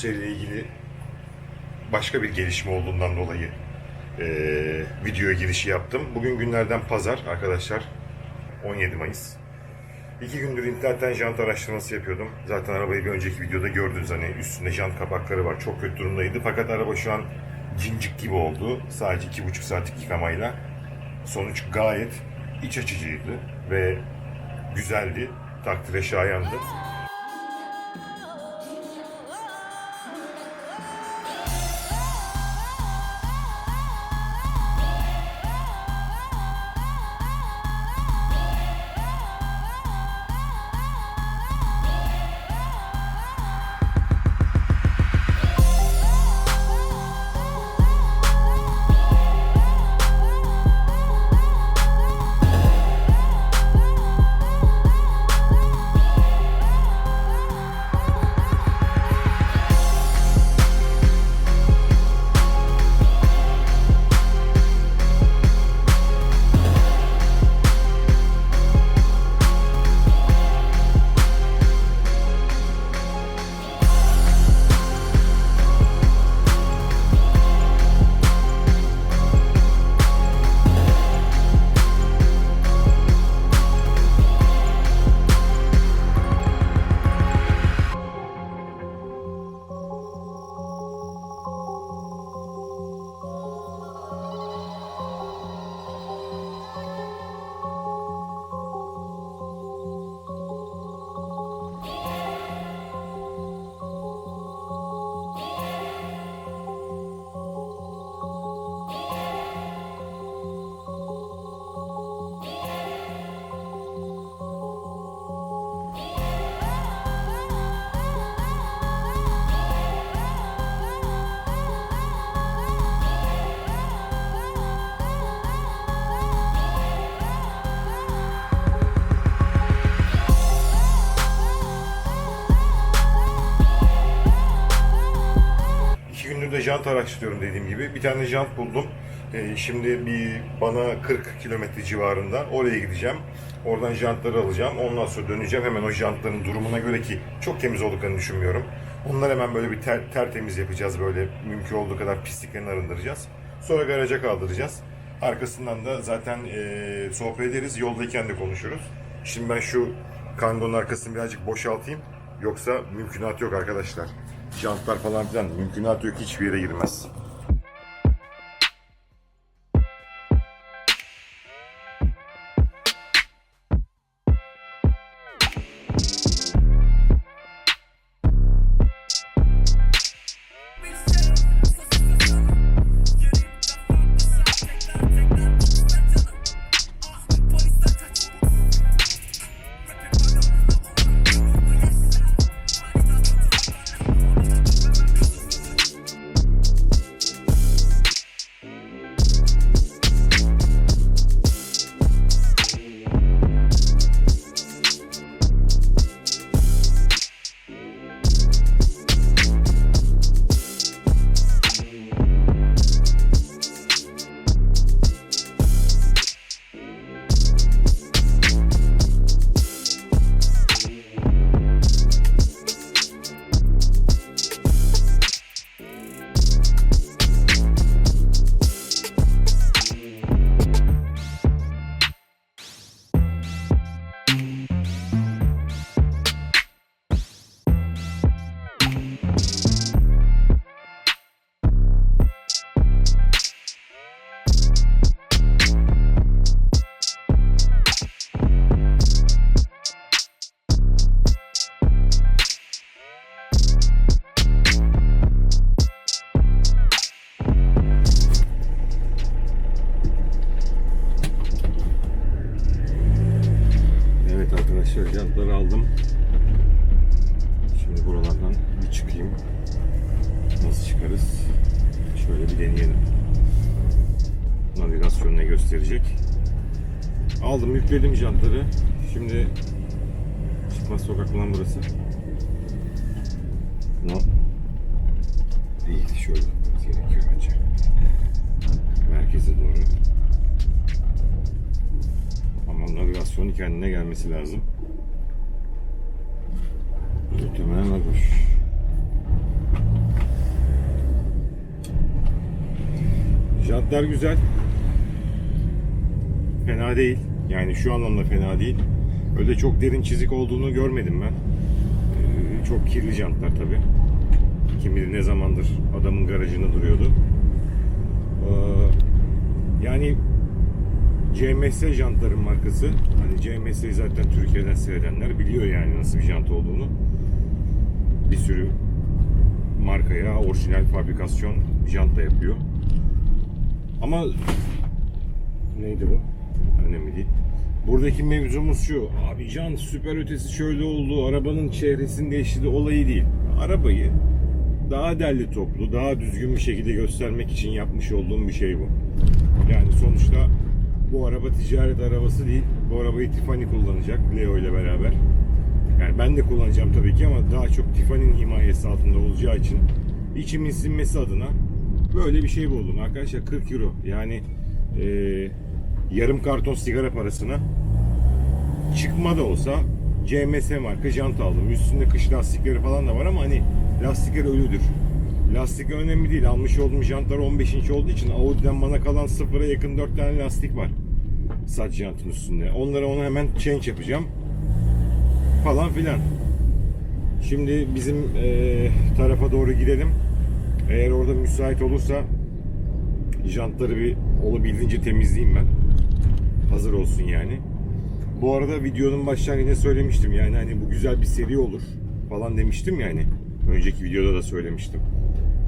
seriyle ilgili başka bir gelişme olduğundan dolayı eee videoya girişi yaptım. Bugün günlerden pazar arkadaşlar. 17 Mayıs. İki gündür internetten jant araştırması yapıyordum. Zaten arabayı bir önceki videoda gördünüz hani üstünde jant kapakları var. Çok kötü durumdaydı. Fakat araba şu an cincik gibi oldu. Sadece iki buçuk saatlik yıkamayla. Sonuç gayet iç açıcıydı ve güzeldi. Takdire şayandı. Jant araştırıyorum dediğim gibi. Bir tane jant buldum. Ee, şimdi bir bana 40 kilometre civarında oraya gideceğim. Oradan jantları alacağım. Ondan sonra döneceğim. Hemen o jantların durumuna göre ki çok temiz olduklarını düşünmüyorum. Onları hemen böyle bir ter, tertemiz yapacağız. Böyle mümkün olduğu kadar pisliklerini arındıracağız. Sonra garaja kaldıracağız. Arkasından da zaten eee sohbet ederiz. Yoldayken de konuşuruz. Şimdi ben şu kangonun arkasını birazcık boşaltayım. Yoksa mümkünat yok arkadaşlar. Jantlar falan filan mümkünat yok hiçbir yere girmez. Arkadaşlar jantları aldım. Şimdi buralardan bir çıkayım. Nasıl çıkarız? Şöyle bir deneyelim. Navigasyon ne gösterecek? Aldım yükledim jantları. Şimdi çıkmaz sokak olan burası. No. Değil şöyle gerekiyor bence. Merkeze doğru. Ama navigasyonu kendine gelmesi lazım. Muhtemelen Agos. Jantlar güzel. Fena değil. Yani şu anlamda fena değil. Öyle çok derin çizik olduğunu görmedim ben. Ee, çok kirli jantlar tabi. Kim bilir ne zamandır adamın garajında duruyordu. Ee, yani CMS jantların markası. Hani CMS'yi zaten Türkiye'den seyredenler biliyor yani nasıl bir jant olduğunu. Bir sürü markaya orijinal fabrikasyon jant da yapıyor. Ama neydi bu? Önemli değil. Buradaki mevzumuz şu. Abi jant süper ötesi şöyle oldu. Arabanın çehresini değiştirdi olayı değil. Arabayı daha derli toplu, daha düzgün bir şekilde göstermek için yapmış olduğum bir şey bu. Yani sonuçta bu araba ticaret arabası değil. Bu arabayı Tiffany kullanacak Leo ile beraber. Yani ben de kullanacağım tabii ki ama daha çok Tiffany'nin himayesi altında olacağı için içimin sinmesi adına böyle bir şey buldum. Arkadaşlar 40 euro yani eee, yarım karton sigara parasına çıkma da olsa CMS marka jant aldım. Üstünde kış lastikleri falan da var ama hani lastikler ölüdür. Lastik önemli değil. Almış olduğum jantlar 15 inç olduğu için Audi'den bana kalan sıfıra yakın 4 tane lastik var. Saç jantın üstünde. Onlara onu hemen change yapacağım. Falan filan. Şimdi bizim eee, tarafa doğru gidelim. Eğer orada müsait olursa jantları bir olabildiğince temizleyeyim ben. Hazır olsun yani. Bu arada videonun başlangıcında söylemiştim yani hani bu güzel bir seri olur falan demiştim yani. Önceki videoda da söylemiştim.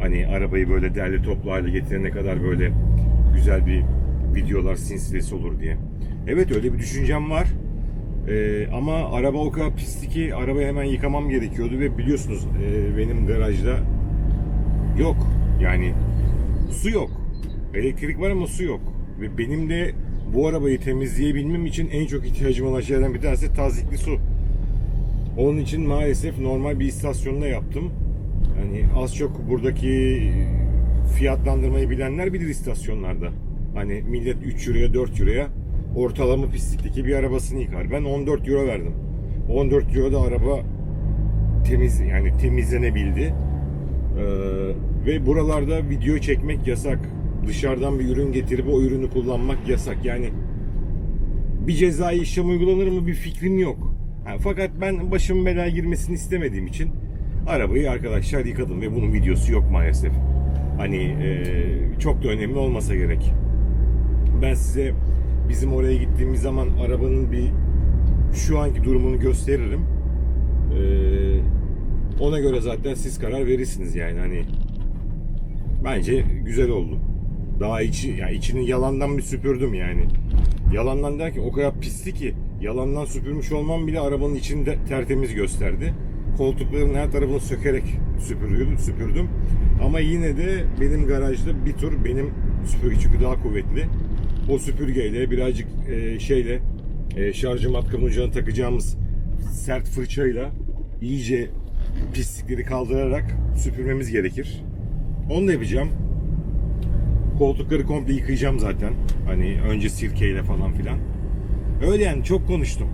Hani arabayı böyle derli toplu hale getirene kadar böyle güzel bir videolar silsilesi olur diye. Evet öyle bir düşüncem var. Ee, ama araba o kadar pisti ki arabayı hemen yıkamam gerekiyordu ve biliyorsunuz e, benim garajda yok. Yani su yok. Elektrik var ama su yok. Ve benim de bu arabayı temizleyebilmem için en çok ihtiyacım olan şeylerden bir tanesi tazikli su. Onun için maalesef normal bir istasyonda yaptım. Hani az çok buradaki fiyatlandırmayı bilenler bilir istasyonlarda. Hani millet 3 euroya 4 euroya ortalama pislikteki bir arabasını yıkar. Ben 14 euro verdim. 14 euro da araba temiz yani temizlenebildi. Ee, ve buralarda video çekmek yasak. Dışarıdan bir ürün getirip o ürünü kullanmak yasak. Yani bir cezai işlem uygulanır mı bir fikrim yok. Ha, fakat ben başım belaya girmesini istemediğim için arabayı arkadaşlar yıkadım ve bunun videosu yok maalesef. Hani e, çok da önemli olmasa gerek. Ben size bizim oraya gittiğimiz zaman arabanın bir şu anki durumunu gösteririm. Ee, ona göre zaten siz karar verirsiniz yani hani bence güzel oldu. Daha içi yani içini yalandan bir süpürdüm yani. Yalandan derken o kadar pisti ki yalandan süpürmüş olmam bile arabanın içini de tertemiz gösterdi. Koltukların her tarafını sökerek süpürüyordum, süpürdüm. Ama yine de benim garajda bir tur benim süpürge çünkü daha kuvvetli. O süpürgeyle birazcık e, şeyle e, şarjı matkabın ucuna takacağımız sert fırçayla iyice pislikleri kaldırarak süpürmemiz gerekir. Onu da yapacağım. Koltukları komple yıkayacağım zaten. Hani önce sirkeyle falan filan. Öyle yani çok konuştum.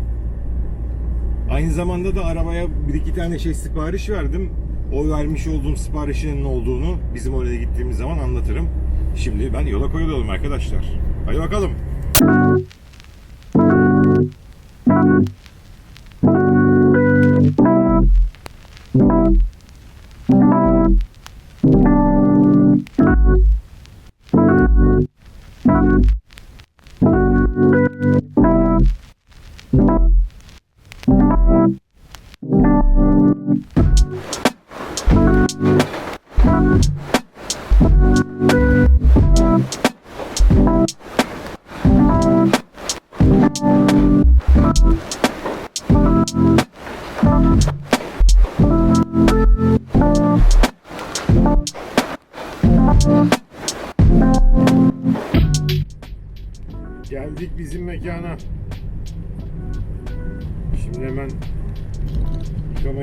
Aynı zamanda da arabaya bir iki tane şey sipariş verdim. O vermiş olduğum siparişin ne olduğunu bizim oraya gittiğimiz zaman anlatırım. Şimdi ben yola koyuyorum arkadaşlar. Hadi bakalım.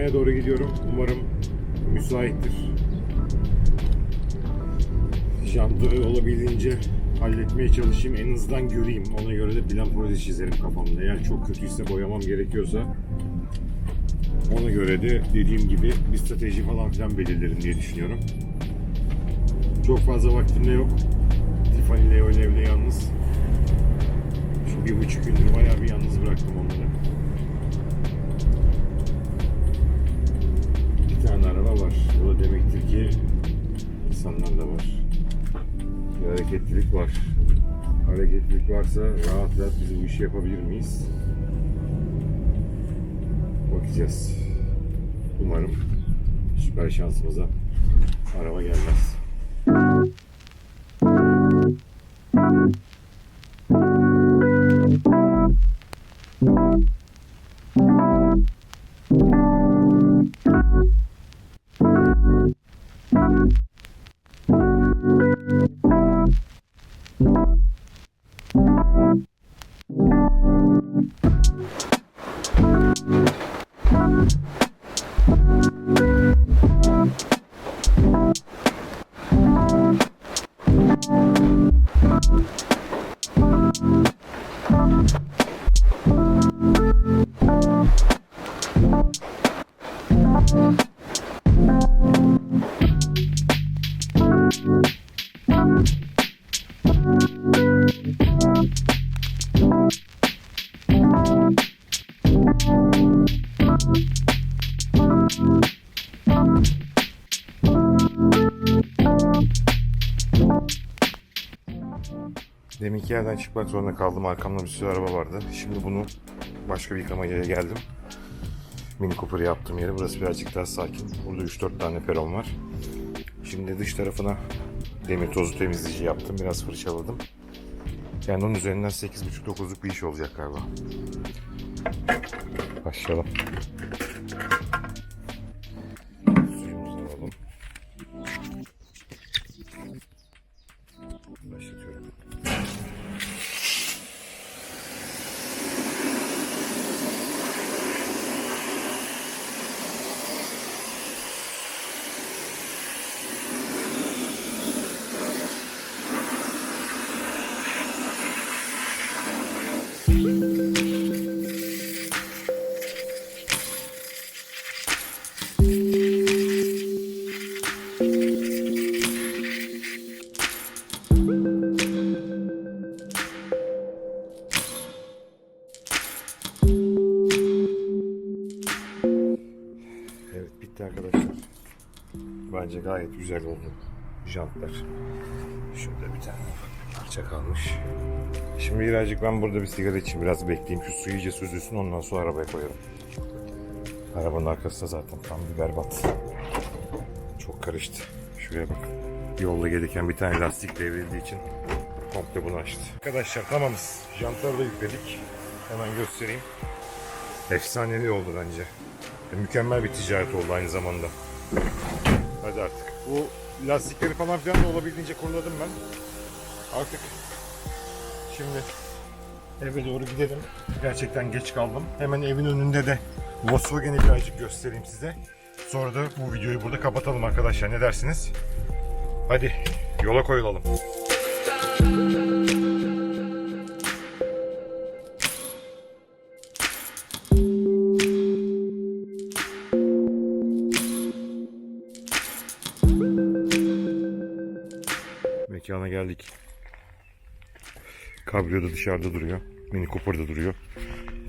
Yıkamaya doğru gidiyorum. Umarım müsaittir. Jantları olabildiğince halletmeye çalışayım. En hızdan göreyim. Ona göre de plan projesi çizerim kafamda. Eğer çok kötüyse boyamam gerekiyorsa ona göre de dediğim gibi bir strateji falan filan belirlerim diye düşünüyorum. Çok fazla vaktim de yok. Tiffany ile öyle evde yalnız. Şu bir buçuk gündür bayağı bir yalnız bıraktım onları. Araba var. O da demektir ki insanlar da var. Bir hareketlilik var. Hareketlilik varsa rahat rahat biz bu işi yapabilir miyiz? Bakacağız. Umarım süper şansımıza araba gelmez. Deminki yerden çıkmak zorunda kaldım. Arkamda bir sürü araba vardı. Şimdi bunu başka bir yıkamaya geldim. Mini Cooper yaptığım yere. Burası birazcık daha sakin. Burada 3-4 tane peron var. Şimdi dış tarafına demir tozu temizleyici yaptım. Biraz fırçaladım. Yani onun üzerinden 8.5-9'luk bir iş olacak galiba. Başlayalım. Bitti arkadaşlar. Bence gayet güzel oldu. Jantlar. Şurada bir tane parça kalmış. Şimdi birazcık ben burada bir sigara için biraz bekleyeyim. Şu su iyice süzülsün ondan sonra arabaya koyarım. Arabanın arkası da zaten tam bir berbat. Çok karıştı. Şuraya bak. Yolda gelirken bir tane lastik devrildiği için komple bunu açtı. Arkadaşlar tamamız. Jantları da yükledik. Hemen göstereyim. Efsanevi oldu bence. Mükemmel bir ticaret oldu aynı zamanda. Hadi artık. Bu lastikleri falan filan da olabildiğince kuruladım ben. Artık şimdi eve doğru gidelim. Gerçekten geç kaldım. Hemen evin önünde de Volkswagen'i birazcık göstereyim size. Sonra da bu videoyu burada kapatalım arkadaşlar. Ne dersiniz? Hadi yola koyulalım. Geldik. Cabrio da dışarıda duruyor. Mini Cooper da duruyor.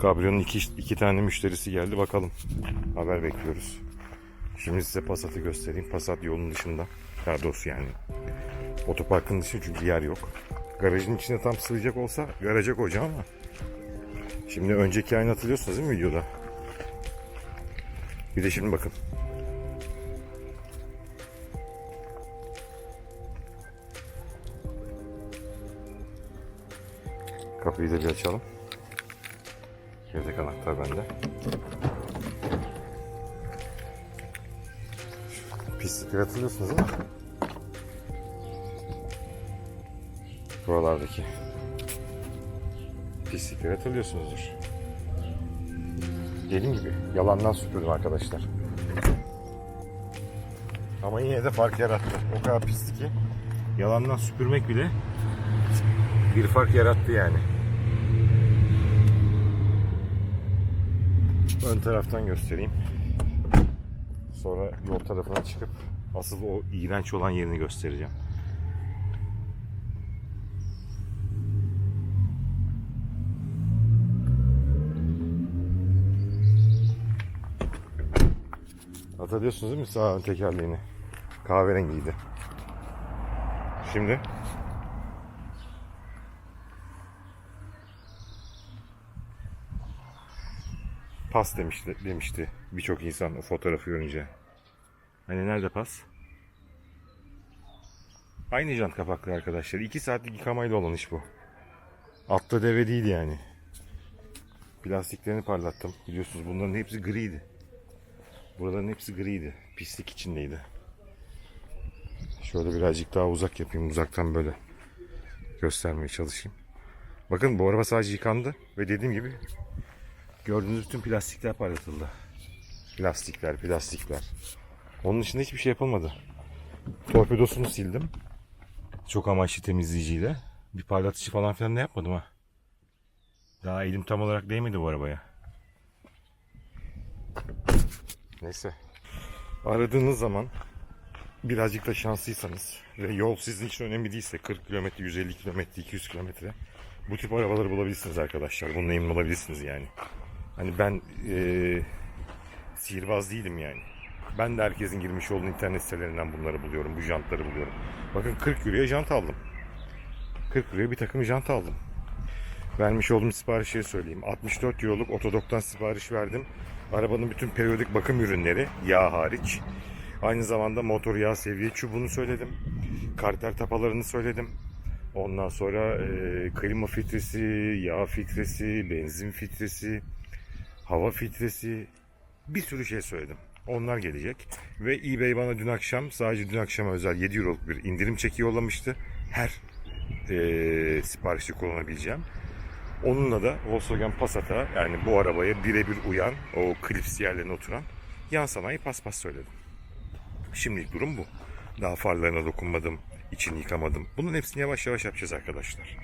Cabrio'nun iki, iki tane müşterisi geldi. Bakalım. Haber bekliyoruz. Şimdi size Passat'ı göstereyim. Passat yolun dışında. Daha doğrusu yani. Otoparkın dışı çünkü yer yok. Garajın içine tam sığacak olsa garaja koyacağım ama. Şimdi önceki ayını hatırlıyorsunuz değil mi videoda? Bir de şimdi bakın. Kapıyı da bir açalım. Yedek anahtar bende. Pislikleri hatırlıyorsunuz mi? Buralardaki pislikleri hatırlıyorsunuzdur. Dediğim gibi yalandan süpürdüm arkadaşlar. Ama yine de fark yarattı. O kadar pisti ki yalandan süpürmek bile bir fark yarattı yani. ön taraftan göstereyim. Sonra yol tarafına çıkıp asıl o iğrenç olan yerini göstereceğim. Hatırlıyorsunuz değil mi sağ ön tekerleğini? Kahverengiydi. Şimdi pas demişti, demişti birçok insan o fotoğrafı görünce. Hani nerede pas? Aynı jant kapaklı arkadaşlar. 2 saatlik yıkamayla olan iş bu. Altta deve değil yani. Plastiklerini parlattım. Biliyorsunuz bunların hepsi griydi. Buraların hepsi griydi. Pislik içindeydi. Şöyle birazcık daha uzak yapayım. Uzaktan böyle göstermeye çalışayım. Bakın bu araba sadece yıkandı ve dediğim gibi gördüğünüz bütün plastikler parlatıldı. Plastikler, plastikler. Onun dışında hiçbir şey yapılmadı. Torpedosunu sildim. Çok amaçlı temizleyiciyle. Bir parlatıcı falan filan da yapmadım ha. Daha elim tam olarak değmedi bu arabaya. Neyse. Aradığınız zaman birazcık da şanslıysanız ve yol sizin için önemli değilse 40 kilometre, 150 kilometre, 200 kilometre bu tip arabaları bulabilirsiniz arkadaşlar. Bununla emin olabilirsiniz yani. Hani ben eee sihirbaz değilim yani. Ben de herkesin girmiş olduğu internet sitelerinden bunları buluyorum. Bu jantları buluyorum. Bakın 40 euroya jant aldım. 40 euroya bir takım jant aldım. Vermiş olduğum siparişi söyleyeyim. 64 euroluk otodoktan sipariş verdim. Arabanın bütün periyodik bakım ürünleri yağ hariç. Aynı zamanda motor yağ seviye çubuğunu söyledim. Karter tapalarını söyledim. Ondan sonra e, klima filtresi, yağ filtresi, benzin filtresi, hava filtresi bir sürü şey söyledim. Onlar gelecek. Ve eBay bana dün akşam sadece dün akşama özel 7 euroluk bir indirim çeki yollamıştı. Her e, siparişi kullanabileceğim. Onunla da Volkswagen Passat'a yani bu arabaya birebir uyan o klips yerlerine oturan yan sanayi paspas söyledim. Şimdilik durum bu. Daha farlarına dokunmadım, içini yıkamadım. Bunun hepsini yavaş yavaş yapacağız arkadaşlar.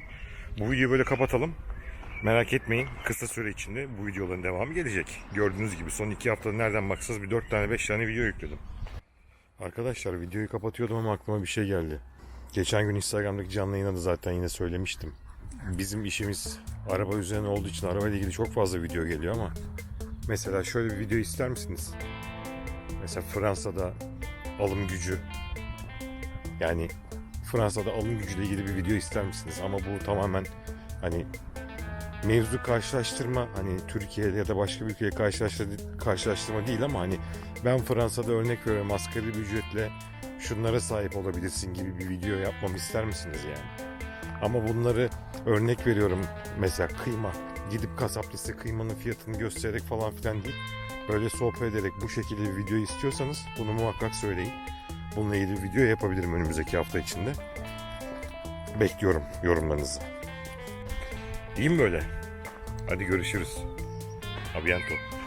Bu videoyu böyle kapatalım. Merak etmeyin kısa süre içinde bu videoların devamı gelecek. Gördüğünüz gibi son iki haftada nereden baksanız bir 4 tane 5 tane video yükledim. Arkadaşlar videoyu kapatıyordum ama aklıma bir şey geldi. Geçen gün Instagram'daki canlı yayında da zaten yine söylemiştim. Bizim işimiz araba üzerine olduğu için arabayla ilgili çok fazla video geliyor ama mesela şöyle bir video ister misiniz? Mesela Fransa'da alım gücü yani Fransa'da alım gücüyle ilgili bir video ister misiniz? Ama bu tamamen hani mevzu karşılaştırma hani Türkiye'de ya da başka bir ülkeye karşılaştırma, değil ama hani ben Fransa'da örnek veriyorum asgari bir ücretle şunlara sahip olabilirsin gibi bir video yapmamı ister misiniz yani? Ama bunları örnek veriyorum mesela kıyma gidip kasaplısı kıymanın fiyatını göstererek falan filan değil böyle sohbet ederek bu şekilde bir video istiyorsanız bunu muhakkak söyleyin. Bununla ilgili video yapabilirim önümüzdeki hafta içinde. Bekliyorum yorumlarınızı. İyi mi böyle? Hadi görüşürüz. A bientôt.